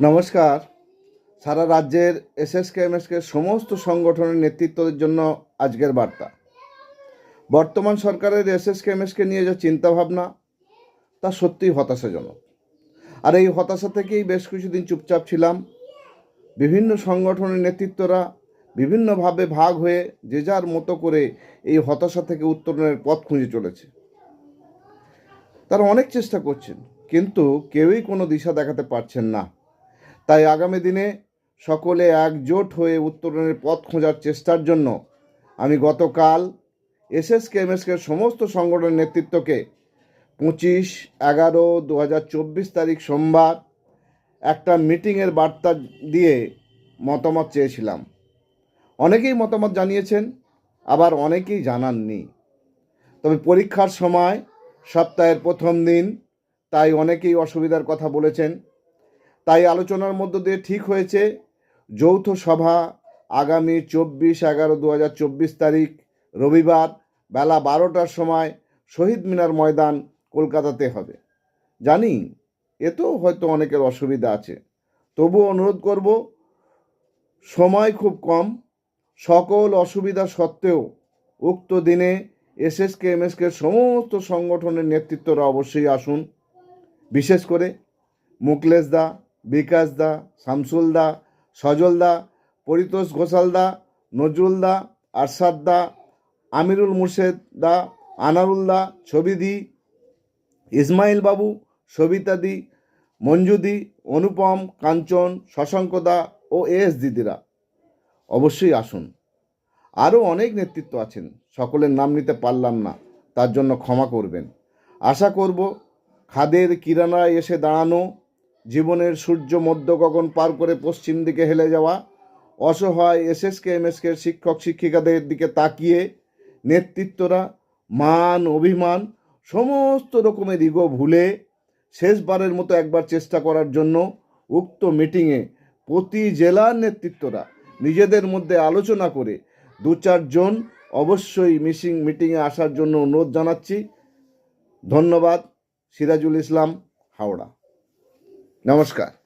নমস্কার। সারা রাজ্যের SSK, MSK সমস্ত সংগঠনের নেতৃত্বের জন্য আজকের বার্তা। বর্তমান সরকারের এসএসকে, এমএসকে নিয়ে যে চিন্তাভাবনা, তা সত্যিই হতাশাজনক। আর এই হতাশা থেকেই বেশ কিছুদিন চুপচাপ ছিলাম। বিভিন্ন সংগঠনের নেতৃত্বরা বিভিন্নভাবে ভাগ হয়ে যে যার মতো করে এই হতাশা থেকে উত্তরণের পথ খুঁজে চলেছে। তারা অনেক চেষ্টা করছেন, কিন্তু কেউই কোনো দিশা দেখাতে পারছেন না। তাই আগামী দিনে সকলে একজোট হয়ে উত্তরণের পথ খোঁজার চেষ্টার জন্য আমি গতকাল এসএসকে এমএসকে সমস্ত সংগঠনের নেতৃত্বকে পঁচিশ এগারো দু তারিখ সোমবার একটা মিটিংয়ের বার্তা দিয়ে মতামত চেয়েছিলাম। অনেকেই মতামত জানিয়েছেন, আবার অনেকেই জানাননি। তবে পরীক্ষার সময় সপ্তাহের প্রথম দিন তাই অনেকেই অসুবিধার কথা বলেছেন। তাই আলোচনার মধ্য দিয়ে ঠিক হয়েছে, যৌথ সভা আগামী চব্বিশ এগারো দু তারিখ, রবিবার বেলা বারোটার সময় শহীদ মিনার ময়দান কলকাতাতে হবে। জানি এতেও হয়তো অনেকের অসুবিধা আছে। তবুও অনুরোধ করব, সময় খুব কম, সকল অসুবিধা সত্ত্বেও উক্ত দিনে এসএসকে, এমএসকে সমস্ত সংগঠনের নেতৃত্বরা অবশ্যই আসুন। বিশেষ করে মুকলেশ দা বিকাশ দা, শামসুল দা, সজল দা, পরিতোষ ঘোষাল দা, নজরুল দা, আরশাদ দা, আমিরুল মুর্শেদ দা, আনারুল দা ছবিদি ইসমাইল বাবু, সবিতা দি মঞ্জুদি অনুপম, কাঞ্চন, শশাঙ্ক দা ও এস দিদিরা। অবশ্যই আসুন। আরও অনেক নেতৃত্ব আছেন, সকলের নাম নিতে পারলাম না, তার জন্য ক্ষমা করবেন। আশা করব, খাদের কিরানায় এসে দাঁড়ানো জীবনের সূর্য মধ্য গগন পার করে পশ্চিম দিকে হেলে যাওয়া, অসহায় এসএসকে, এমএসকে শিক্ষক শিক্ষিকাদের দিকে তাকিয়ে নেতৃত্বরা, মান, অভিমান, সমস্ত রকমের ইগো ভুলে শেষবারের মতো একবার চেষ্টা করার জন্য উক্ত মিটিংয়ে প্রতি জেলার নেতৃত্বরা নিজেদের মধ্যে আলোচনা করে দু চারজন অবশ্যই মিসিং মিটিংয়ে আসার জন্য অনুরোধ জানাচ্ছি। ধন্যবাদ, সিরাজুল ইসলাম হাওড়া। নমস্কার